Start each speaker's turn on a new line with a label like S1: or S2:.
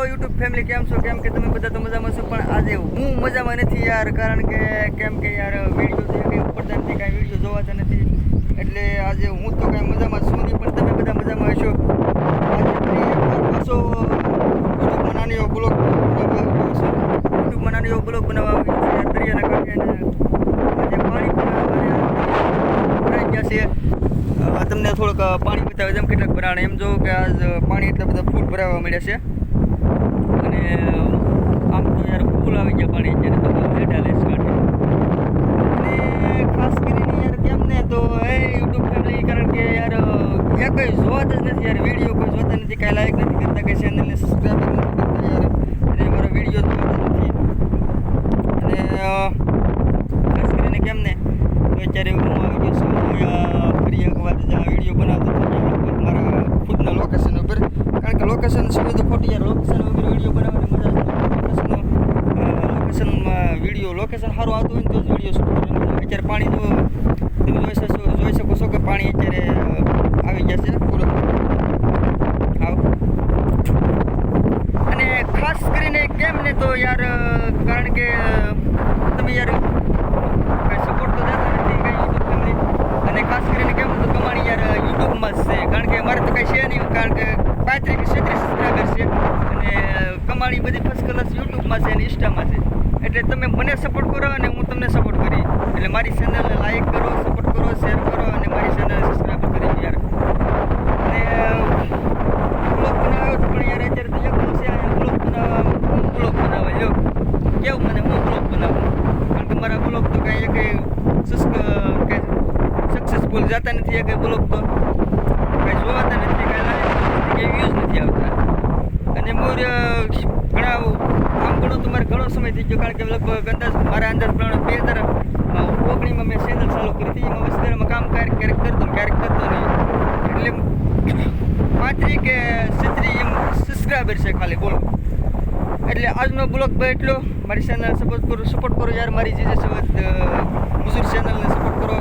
S1: Hello YouTube family કેમ છો? કેમ કે તમે બધા તો મજામાં છો, પણ આજે હું મજામાં નથી યાર, કારણ કે કેમ કે યાર વીડિયો છે કંઈ ઉપડતા નથી કાંઈ વીડિયો જોવાતા નથી. એટલે આજે હું તો કાંઈ મજામાં છું નહીં, પણ તમે બધા મજામાં હશો? પાછો યુટ્યુબ એવો બ્લોગ યુટ્યુબમાં નાની એવો બ્લોગ બનાવવા આવ્યો છે દરિયાના કાંઠે આજે પાણી પણ ગયા છે. તમને થોડુંક પાણી બતાવે, જેમ કેટલાક ભરાણ, એમ જો કે આજ પાણી એટલા બધા ફૂટ ભરાવા મળ્યા છે. અને આમ તો યાર ફૂલ આવી ગયા પાણી અત્યારે તો લેટ હાલે છે અને ખાસ કરીને યાર કેમ ને તો, એ યુટ્યુબ ફેમિલી કારણ કે યાર એ કંઈ જોવાતા જ નથી, યાર વીડિયો કોઈ જોતા નથી, કાંઈ લાઈક નથી કરતા, કંઈ ચેનલને સબસ્ક્રાઈબ નથી કરતા યાર. અને મારો વીડિયો જોતા નથી. અને, ખાસ કરીને કેમ ને, તો અત્યારે હું આવી ગયો છું ફરી એકવાર વીડિયો બનાવતો હતો, મારા ખુદના લોકેશન ઉપર. કારણ કે લોકેશન છે તો ખોટી યાર લોકેશન વગર વીડિયો બનાવવાની મજા લોકેશન લોકેશનમાં વીડિયો લોકેશન સારું આવતું હોય ને તો જ વીડિયો શૂટ કરવાની. અત્યારે પાણી તો તમે જોઈ શકો જોઈ શકો છો કે પાણી અત્યારે આવી ગયા છે પૂરો. અને ખાસ કરીને કેમ ને તો યાર કારણ કે તમે યાર કાંઈ સપોર્ટ તો દેતા નથી, કાંઈ યુટ્યુબ ફેમિલી અને ખાસ કરીને કેમ તો કમાણી યાર યુટ્યુબમાં જ છે. કારણ કે મારે તો કાંઈ છે નહીં, કારણ કે પાંત્રીસ છત્રીસ સબસ્ક્રાઈબર છે. અને કમાણી બધી ફર્સ્ટ ક્લાસ યુટ્યુબમાં છે અને ઇન્સ્ટામાં છે. એટલે તમે મને સપોર્ટ કરો અને હું તમને સપોર્ટ કરી એટલે મારી ચેનલને લાઈક કરો સપોર્ટ કરો શેર કરો અને મારી ચેનલને સબસ્ક્રાઈબ કરી યાર. અને બ્લોગ બનાવ્યો હતો પણ યાર અત્યારે તૈયાર એકલો છે અને બ્લોગ બનાવવા હું બ્લોગ બનાવવા જો કેવું મને હું બ્લોગ બનાવું? કારણ કે મારા બ્લોગ તો કાંઈ કંઈ સસ સક્સેસફુલ જતા નથી એ કંઈ બ્લોગ તો કાંઈ જોવાતા નથી કાંઈ લાગે કે વ્યૂઝ નથી આવતા અને મોર ઘણા આમ ઘણો તો મારે ઘણો સમય થઈ ગયો, કારણ કે લગભગ અંદાજ મારા અંદાજ પ્રમાણે બે હજાર ઓગણીમાં મેં ચેનલ ચાલુ કરી હતી, એમાં વસ્તુમાં કામ ક્યારેક ક્યારેક કરતો ક્યારેક કરતો નહીં એટલે પાંત્રી કે સિત્રી એમ સબસ્ક્રાઈબર છે ખાલી, બોલો. એટલે આજનો બ્લોગ ભાઈ એટલો. મારી ચેનલ સપોર્ટ કરો સપોર્ટ કરો યાર, મારી જે જે મજૂર ચેનલને સપોર્ટ કરો.